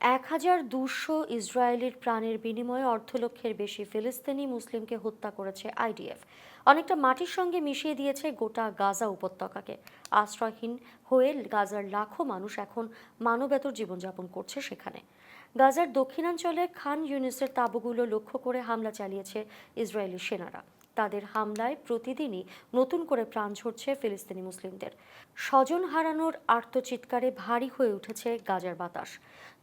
এক হাজার দুশো ইসরায়েলের প্রাণের বিনিময়ে অর্ধলক্ষের বেশি ফিলিস্তিনি মুসলিমকে হত্যা করেছে আইডিএফ। অনেকটা মাটির সঙ্গে মিশিয়ে দিয়েছে গোটা গাজা উপত্যকাকে। আশ্রয়হীন হয়ে গাজার লাখো মানুষ এখন মানবেতর জীবনযাপন করছে সেখানে। গাজার দক্ষিণাঞ্চলে খান ইউনিসের তাঁবুগুলো লক্ষ্য করে হামলা চালিয়েছে ইসরায়েলি সেনারা। তাদের হামলায় প্রতিদিনই নতুন করে প্রাণ ঝরছে ফিলিস্তিনি মুসলিমদের। স্বজন হারানোর আর্তচিৎকারে ভারী হয়ে উঠেছে গাজার বাতাস।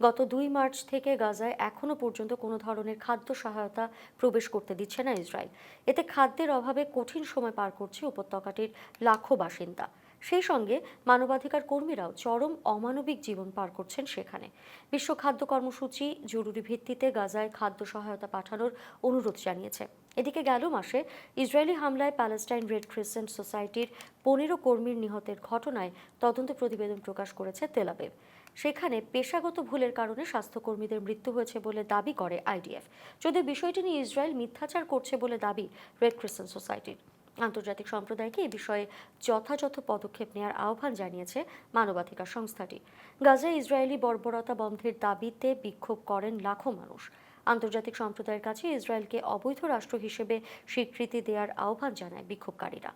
গত দুই মার্চ থেকে গাজায় এখনও পর্যন্ত কোনো ধরনের খাদ্য সহায়তা প্রবেশ করতে দিচ্ছে না ইসরায়েল। এতে খাদ্যের অভাবে কঠিন সময় পার করছে উপত্যকাটির লাখো বাসিন্দা। সেই সঙ্গে মানবাধিকার কর্মীরাও চরম অমানবিক জীবন পার করছেন সেখানে। বিশ্ব খাদ্য কর্মসূচি জরুরি ভিত্তিতে গাজায় খাদ্য সহায়তা পাঠানোর অনুরোধ জানিয়েছে। এদিকে গেল মাসে ইসরায়েলি হামলায় প্যালেস্টাইন রেড ক্রিসেন্ট সোসাইটির পনেরো কর্মীর নিহতের ঘটনায় তদন্ত প্রতিবেদন প্রকাশ করেছে তেলাবেব সেখানে পেশাগত ভুলের কারণে স্বাস্থ্যকর্মীদের মৃত্যু হয়েছে বলে দাবি করে আইডিএফ। যদিও বিষয়টি নিয়ে ইসরায়েল মিথ্যাচার করছে বলে দাবি রেড ক্রিসেন্ট সোসাইটির। আন্তর্জাতিক সম্প্রদায়কে এ বিষয়ে যথাযথ পদক্ষেপ নেওয়ার আহ্বান জানিয়েছে মানবাধিকার সংস্থাটি। গাজায় ইসরায়েলি বর্বরতা বন্ধের দাবিতে বিক্ষোভ করেন লাখো মানুষ। আন্তর্জাতিক সম্প্রদায়ের কাছে ইসরায়েলকে অবৈধ রাষ্ট্র হিসেবে স্বীকৃতি দেওয়ার আহ্বান জানায় বিক্ষোভকারীরা।